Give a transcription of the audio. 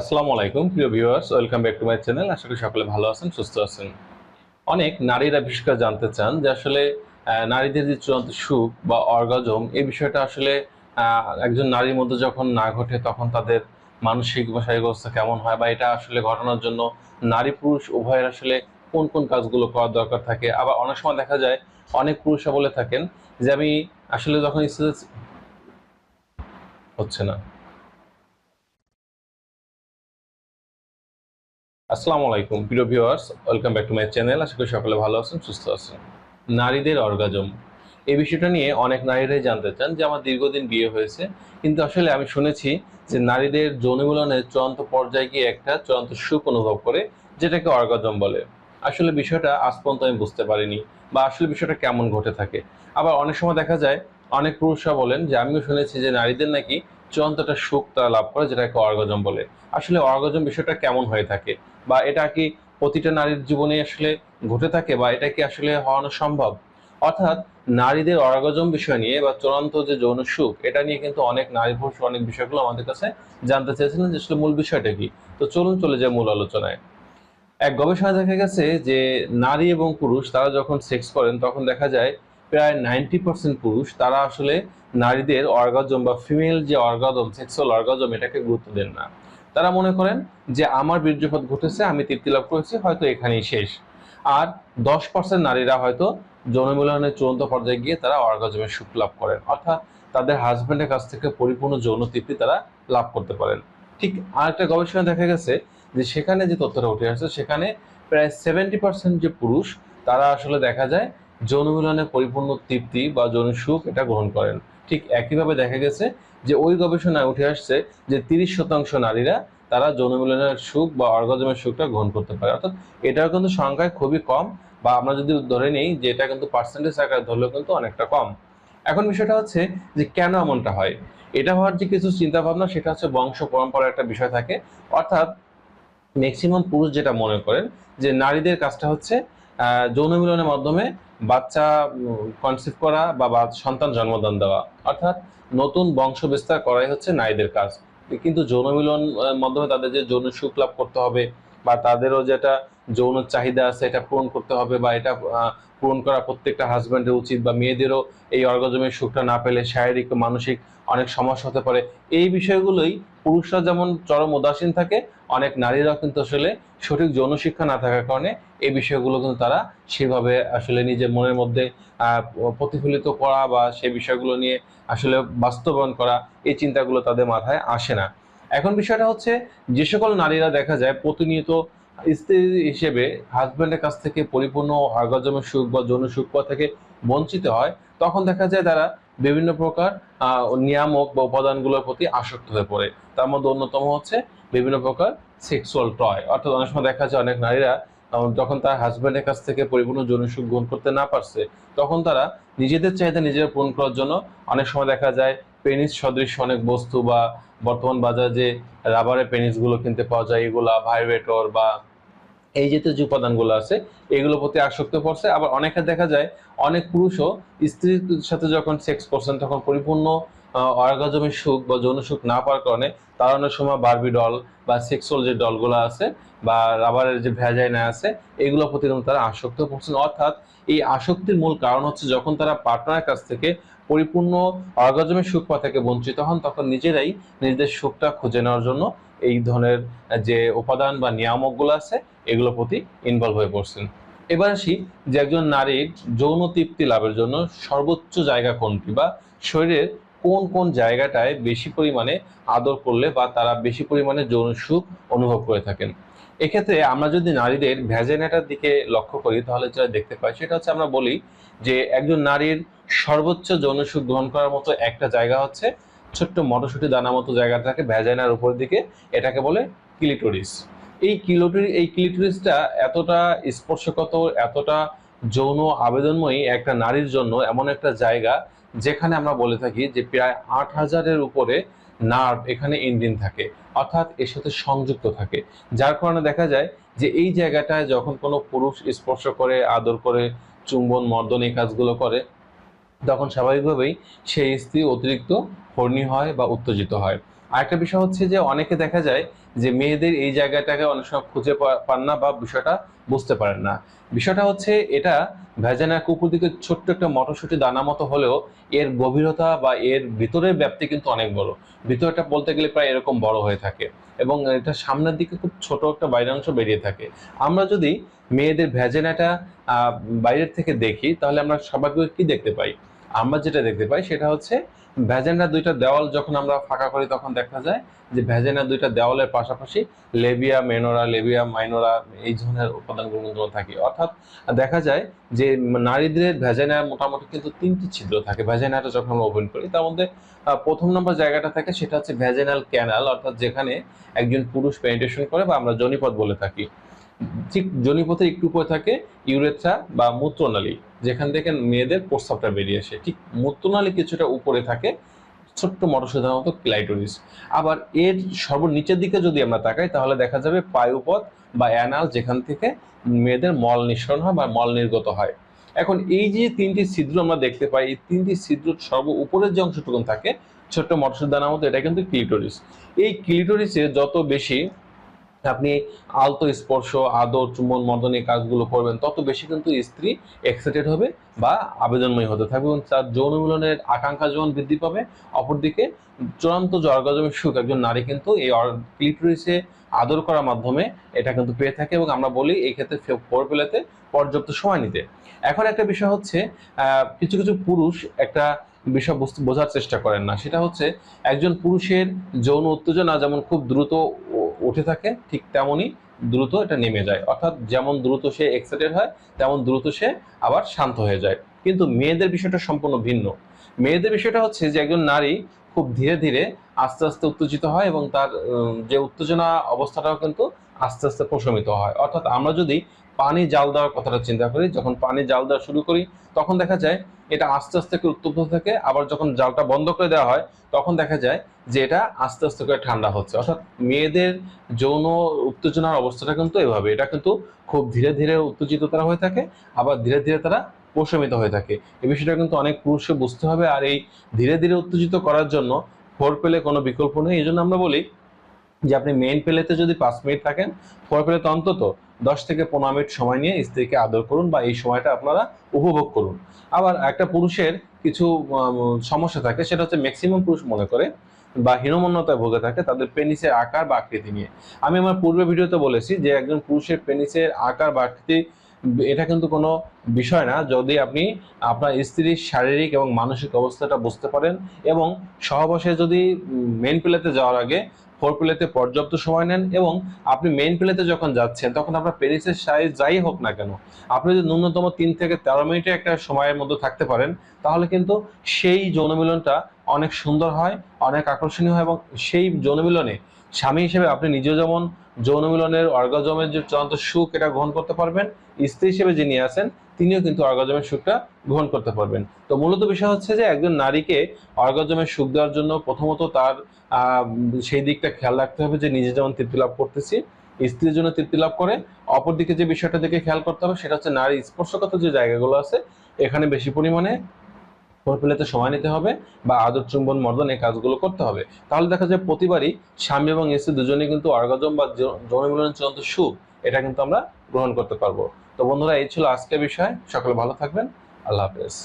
আসসালামু আলাইকুম, প্রিয় viewers, welcome back to my channel. আশা করি সকলে ভালো আছেন, সুস্থ আছেন। অনেক নারীরা বিশেষ করে জানতে চান যে আসলে নারীদের যে চূড়ান্ত সুখ বা অর্গাজম, এই বিষয়টা আসলে একজন নারীর মধ্যে যখন না ঘটে, তখন তাদের মানসিক বা শারীরিক অবস্থা কেমন হয় বা এটা আসলে ঘটানোর জন্য নারী পুরুষ উভয়ের আসলে কোন কোন কাজগুলো করার দরকার থাকে? আবার অনেক সময় দেখা যায়, অনেক পুরুষরা বলে থাকেন যে, আমি আসলে যখন হচ্ছে না। আসসালামু আলাইকুম, প্রিয় viewers welcome back to my channel আশা করি সকলে ভালো আছেন, সুস্থ আছেন। নারীদের অর্গাজম এই বিষয়টা নিয়ে অনেক নারীরাই জানতে চান যে আমার দীর্ঘদিন বিয়ে হয়েছে। কিন্তু আসলে আমি শুনেছি যে নারীদের যৌনমিলনের চূড়ান্ত পর্যায়ে গিয়ে একটা চূড়ান্ত সুখ অনুভব করে, যেটাকে অর্গাজম বলে। আসলে বিষয়টা আজ পর্যন্ত আমি বুঝতে পারিনি, বা আসলে বিষয়টা কেমন ঘটে থাকে। আবার অনেক সময় দেখা যায়, অনেক পুরুষরা বলেন যে, আমিও শুনেছি যে নারীদের নাকি চূড়ান্ত একটা সুখ তারা লাভ করে, যেটাকে অর্গাজম বলে। আসলে অর্গাজম বিষয়টা কেমন হয়ে থাকে? বা এটা কি প্রতিটা নারীর জীবনে আসলে ঘটে থাকে বা এটা কি আসলে হওয়ানো সম্ভব? অর্থাৎ নারীদের অর্গাজম বিষয় নিয়ে বা চূড়ান্ত যে যৌন সুখ, এটা নিয়ে কিন্তু অনেক নারী পুরুষ অনেক বিষয়গুলো আমাদের কাছে জানতে চেয়েছিলেন যে আসলে মূল বিষয়টা কি। তো চলুন চলে যায় মূল আলোচনায়। এক গবেষণা দেখা গেছে যে নারী এবং পুরুষ তারা যখন সেক্স করেন, তখন দেখা যায় প্রায় নাইনটি পার্সেন্ট পুরুষ তারা আসলে নারীদের অর্গাজম বা ফিমেল যে অর্গাজম সেক্সুয়াল অর্গাজম এটাকে গুরুত্ব দেন না। তারা মনে করেন যে আমার বীর্যপাত ঘটেছে, আমি তৃপ্তি লাভ করেছি, হয়তো এখানেই শেষ। আর দশ পার্সেন্ট নারীরা হয়তো যৌনমিলনের চূড়ান্ত পর্যায়ে গিয়ে তারা অর্গাজমের সুখ লাভ করেন, অর্থাৎ তাদের হাজব্যান্ডের কাছ থেকে পরিপূর্ণ যৌন তৃপ্তি তারা লাভ করতে পারেন। ঠিক আরেকটা গবেষণা দেখা গেছে যে সেখানে যে তথ্যটা উঠে আসছে, সেখানে প্রায় সেভেন্টি পার্সেন্ট যে পুরুষ, তারা আসলে দেখা যায় যৌন মিলনের পরিপূর্ণ তৃপ্তি বা যৌন সুখ এটা গ্রহণ করেন। ঠিক একইভাবে দেখা গেছে যে ওই গবেষণায় উঠে আসছে যে তিরিশ শতাংশ নারীরা তারা যৌন মিলনের সুখ বা অর্গাজমের সুখটা গ্রহণ করতে পারে। অর্থাৎ এটাও কিন্তু সংখ্যায় খুবই কম বা আমরা যদি ধরে নিই যে এটা কিন্তু পার্সেন্টেজ আকারে ধরলেও কিন্তু অনেকটা কম। এখন বিষয়টা হচ্ছে যে কেন এমনটা হয়? এটা হওয়ার যে কিছু চিন্তা ভাবনা সেটা হচ্ছে বংশ পরম্পরার একটা বিষয় থাকে। অর্থাৎ ম্যাক্সিমাম পুরুষ যেটা মনে করেন যে নারীদের কাজটা হচ্ছে যৌন মিলনের মাধ্যমে বাচ্চা কনসিভ করা বা সন্তান জন্মদান দেওয়া। অর্থাৎ নতুন বংশ বিস্তার করাই হচ্ছে নারীদের কাজ। কিন্তু যৌন মিলন মাধ্যমে তাদের যে যৌন সুখ লাভ করতে হবে বা তাদেরও যেটা যৌন চাহিদা আছে, এটা পূরণ করতে হবে বা এটা পূরণ করা প্রত্যেকটা হাজব্যান্ডের উচিত বা মেয়েদেরও এই অর্গজমের সুখটা না পেলে শারীরিক, মানসিক অনেক সমস্যা হতে পারে। এই বিষয়গুলোই পুরুষরা যেমন চরম উদাসীন থাকে, অনেক নারীরাও কিন্তু আসলে সঠিক যৌন শিক্ষা না থাকার কারণে এই বিষয়গুলো কিন্তু তারা সেভাবে আসলে নিজের মনের মধ্যে প্রতিফলিত করা বা সেই বিষয়গুলো নিয়ে আসলে বাস্তবায়ন করা এই চিন্তাগুলো তাদের মাথায় আসে না। এখন বিষয়টা হচ্ছে যে সকল নারীরা দেখা যায় প্রতিনিয়ত স্ত্রী হিসেবে হাজব্যান্ডের কাছ থেকে পরিপূর্ণ অর্গাজমের সুখ বা যৌন সুখ থেকে বঞ্চিত হয়, তখন দেখা যায় তারা বিভিন্ন প্রকার নিয়ামক বা উপাদানগুলোর প্রতি আসক্ত হয়ে পড়ে। তার মধ্যে অন্যতম হচ্ছে বিভিন্ন প্রকার সেক্সুয়াল টয় অর্থাৎ অনেক সময় দেখা যায় অনেক নারীরা যখন তার হাজব্যান্ডের কাছ থেকে পরিপূর্ণ যৌন সুখ গ্রহণ করতে না পারছে, তখন তারা নিজেদের চাহিদা নিজেরা পূরণ করার জন্য অনেক সময় দেখা যায় পেনিস সদৃশ অনেক বস্তু বা বর্তমান বাজারে যে রাবারের পেনিসগুলো কিনতে পাওয়া যায়, এগুলা ভাইব্রেটর বা এই জাতীয় যে উপাদানগুলো আছে, এগুলোর প্রতি আসক্ত পড়ছে। আবার অনেকে দেখা যায়, অনেক পুরুষও স্ত্রীর সাথে যখন সেক্স করছেন, তখন পরিপূর্ণ অর্গাজমের সুখ বা যৌন সুখ না পাওয়ার কারণে তার অনেক সময় বারবি ডল বা সেক্সুয়াল যে ডলগুলো আছে বা রাবারের যে ভ্যাজাইনা আছে, এগুলোর প্রতি তারা আসক্ত পড়ছেন। অর্থাৎ এই আসক্তির মূল কারণ হচ্ছে যখন তারা পার্টনারের কাছ থেকে পরিপূর্ণ অর্গাজমের সুখ পাওয়া থেকে বঞ্চিত হন, তখন নিজেরাই নিজেদের সুখটা খুঁজে নেওয়ার জন্য এই ধরনের যে উপাদান বা নিয়ামকগুলো আছে, এগুলোর প্রতি ইনভলভ হয়ে পড়ছেন। এবার আসি যে একজন নারীর যৌন তৃপ্তি লাভের জন্য সর্বোচ্চ জায়গা কোনটি বা শরীরের কোন কোন জায়গাটায় বেশি পরিমাণে আদর করলে বা তারা বেশি পরিমাণে যৌন সুখ অনুভব করে থাকেন? এক্ষেত্রে আমরা যদি নারীদের ভ্যাজেনাটার দিকে লক্ষ্য করি, তাহলে যেটা দেখতে পাই, সেটা হচ্ছে আমরা বলি যে একজন নারীর সর্বোচ্চ যৌন সুখ গ্রহণ করার মতো একটা জায়গা হচ্ছে ছোট্ট মটরশুটি দানা মতো জায়গা থাকে ভ্যাজাইনার উপর দিকে এটাকে বলে ক্লিটোরিস। এই ক্লিটোরি এই ক্লিটোরিসটা এতটা স্পর্শকত, এতটা যৌন আবেদনময়ী একটা নারীর জন্য এমন একটা জায়গা যেখানে আমরা বলে থাকি যে প্রায় আট হাজারের উপরে নার্ভ এখানে ইঞ্জিন থাকে, অর্থাৎ এর সাথে সংযুক্ত থাকে। যার কারণে দেখা যায় যে এই জায়গাটায় যখন কোনো পুরুষ স্পর্শ করে, আদর করে, চুম্বন, মর্দন এই কাজগুলো করে তখন স্বাভাবিকভাবেই সেই স্ত্রী অতিরিক্ত হর্নি হয় বা উত্তেজিত হয়। আরেকটা বিষয় হচ্ছে যে অনেকে দেখা যায় যে মেয়েদের এই জায়গাটাকে অনেক সময় খুঁজে পান না বা বিষয়টা বুঝতে পারেন না। বিষয়টা হচ্ছে এটা ভ্যাজানার কুকুর দিকে ছোট্ট একটা মটরশুঁটি দানা মতো হলেও এর গভীরতা বা এর ভিতরের ব্যাপ্তি কিন্তু অনেক বড়। ভিতরটা বলতে গেলে প্রায় এরকম বড় হয়ে থাকে এবং এটা সামনের দিকে খুব ছোট একটা বাইরের অংশ বেরিয়ে থাকে। আমরা যদি মেয়েদের ভ্যাজেনাটা বাইরের থেকে দেখি তাহলে আমরা স্বাভাবিক কি দেখতে পাই? আমরা যেটা দেখতে পাই সেটা হচ্ছে ভ্যাজেনার দুইটা দেওয়াল যখন আমরা ফাঁকা করি তখন দেখা যায় যে ভ্যাজেনার দুইটা দেওয়ালের পাশাপাশি লেবিয়া, মেনোরা, লেবিয়া, মাইনোরা এই ধরনের উপাদানগুলো থাকে। অর্থাৎ দেখা যায় যে নারীদের ভ্যাজেনার মোটামুটি কিন্তু তিনটি ছিদ্র থাকে। ভ্যাজেনাটা যখন আমরা ওপেন করি তার মধ্যে প্রথম নম্বর জায়গাটা থাকে সেটা হচ্ছে ভ্যাজেনাল ক্যানাল। অর্থাৎ যেখানে একজন পুরুষ পেনিটেশন করে বা আমরা জনিপথ বলে থাকি। ঠিক জনিপথের একটু উপরে থাকে ইউরেথ্রা বা মূত্রনালী, যেখান থেকে মেয়েদের প্রস্তাবটা বেরিয়ে আসে। ঠিক মূত্রনালী কিছুটা উপরে থাকে, ছোট্ট মটরসাধারণ মতো ক্লাইটোরিস। আবার এর সর্বনিচের দিকে যদি আমরা তাকাই, তাহলে দেখা যাবে পায়ুপথ বা অ্যানাল, যেখান থেকে মেয়েদের মল নিঃসরণ হয় বা মল নির্গত হয়। এখন এই যে তিনটি ছিদ্র আমরা দেখতে পাই, এই তিনটি ছিদ্র সর্ব উপরের যে অংশটুকু থাকে, ছোট্ট মটরসের দানার মতো, এটা কিন্তু ক্লিটোরিস। এই ক্লিটোরিসে যত বেশি আপনি আলতো স্পর্শ, আদর, চুম্বন, মর্দন এই কাজগুলো করবেন, তত বেশি কিন্তু স্ত্রী এক্সাইটেড হবে বা আবেদনময়ী হতে থাকবে এবং তার যৌন মিলনের আকাঙ্ক্ষা যেমন বৃদ্ধি পাবে, অপরদিকে চূড়ান্ত যে সুখ একজন নারী কিন্তু এই ক্লিটোরিসে আদর করার মাধ্যমে এটা কিন্তু পেয়ে থাকে এবং আমরা বলি এই ক্ষেত্রে ফোর পেলেতে পর্যাপ্ত সময় নিতে। এখন একটা বিষয় হচ্ছে কিছু কিছু পুরুষ একটা বিষয় বুঝতে বোঝার চেষ্টা করেন না। সেটা হচ্ছে, একজন পুরুষের যৌন উত্তেজনা যেমন খুব দ্রুত উঠে থাকে, ঠিক তেমনই দ্রুত এটা নেমে যায়। অর্থাৎ যেমন দ্রুত সে এক্সাইটেড হয়, তেমন দ্রুত সে আবার শান্ত হয়ে যায়। কিন্তু মেয়েদের বিষয়টা সম্পূর্ণ ভিন্ন। মেয়েদের বিষয়টা হচ্ছে যে একজন নারী খুব ধীরে ধীরে আস্তে আস্তে উত্তেজিত হয় এবং তার যে উত্তেজনা অবস্থাটাও কিন্তু আস্তে আস্তে প্রশমিত হয়। অর্থাৎ আমরা যদি পানি জাল দেওয়ার কথাটা চিন্তা করি। যখন পানি জাল দেওয়া শুরু করি, তখন দেখা যায় এটা আস্তে আস্তে করে উত্তপ্ত থাকে। আবার যখন জালটা বন্ধ করে দেওয়া হয়, তখন দেখা যায় যে এটা আস্তে আস্তে করে ঠান্ডা হচ্ছে। অর্থাৎ মেয়েদের যৌন উত্তেজনার অবস্থাটা কিন্তু এভাবে। এটা কিন্তু খুব ধীরে ধীরে উত্তেজিত তারা হয়ে থাকে, আবার ধীরে ধীরে তারা প্রশমিত হয়ে থাকে। এই বিষয়টা কিন্তু অনেক পুরুষকে বুঝতে হবে আর এই ধীরে ধীরে উত্তেজিত করার জন্য ফোর পেলে কোনো বিকল্প নেই। এই জন্য আমরা বলি যে আপনি মেইন পেলেতে যদি পাঁচ মিনিট থাকেন ফোর পেলেতে অন্তত দশ থেকে পনেরো মিনিট সময় নিয়ে স্ত্রীকে আদর করুন বা এই সময়টা আপনারা উপভোগ করুন। আবার একটা পুরুষের কিছু সমস্যা থাকে, সেটা হচ্ছে ম্যাক্সিমাম পুরুষ মনে করে বা হীনমন্যতায় ভোগে থাকে তাদের পেনিসের আকার বা আকৃতি নিয়ে। আমি আমার পূর্বে ভিডিওতে বলেছি যে একজন পুরুষের পেনিসের আকার বা আকৃতি, এটা কিন্তু কোনো বিষয় না। যদি আপনি আপনার স্ত্রীর শারীরিক এবং মানসিক অবস্থাটা বুঝতে পারেন এবং সহবাসে যদি মেন প্লেতে যাওয়ার আগে ফোর প্লেতে পর্যাপ্ত সময় নেন এবং আপনি মেইন প্লেতে যখন যাচ্ছেন, তখন আপনার পেরিসের সাইজ যাই হোক না কেন, আপনি যদি ন্যূনতম তিন থেকে তেরো মিনিটে একটা সময়ের মধ্যে থাকতে পারেন, তাহলে কিন্তু সেই যৌনমিলনটা অনেক সুন্দর হয়, অনেক আকর্ষণীয় হয় এবং সেই যৌন মিলনে স্বামী হিসেবে আপনি নিজেও যেমন যৌন মিলনের অর্গাজমের যে চূড়ান্ত সুখ এটা গ্রহণ করতে পারবেন, স্ত্রী হিসেবে যিনি আছেন, তিনিও কিন্তু অর্গাজমের সুখটা গ্রহণ করতে পারবেন। তো মূলত বিষয় হচ্ছে যে একজন নারীকে অর্গাজমের সুখ দেওয়ার জন্য প্রথমত তার সেই দিকটা খেয়াল রাখতে হবে যে নিজে যেমন তৃপ্তি লাভ করতেছি, স্ত্রীর জন্য তৃপ্তি লাভ করে, অপরদিকে যে বিষয়টা দিকে খেয়াল করতে হবে সেটা হচ্ছে নারী স্পর্শগত যে জায়গাগুলো আছে, এখানে বেশি পরিমাণে পেলেতে সময় নিতে হবে বা আদর চুম্বন মর্দন এই কাজগুলো করতে হবে। তাহলে দেখা যায় প্রতিবারই স্বামী এবং স্ত্রী দুজনে কিন্তু অর্গাজম বা জনমিলনের চূড়ান্ত সুখ, এটা কিন্তু আমরা গ্রহণ করতে পারব। তো বন্ধুরা, এই ছিল আজকের বিষয়। সকলে ভালো থাকবেন। আল্লাহ হাফেজ।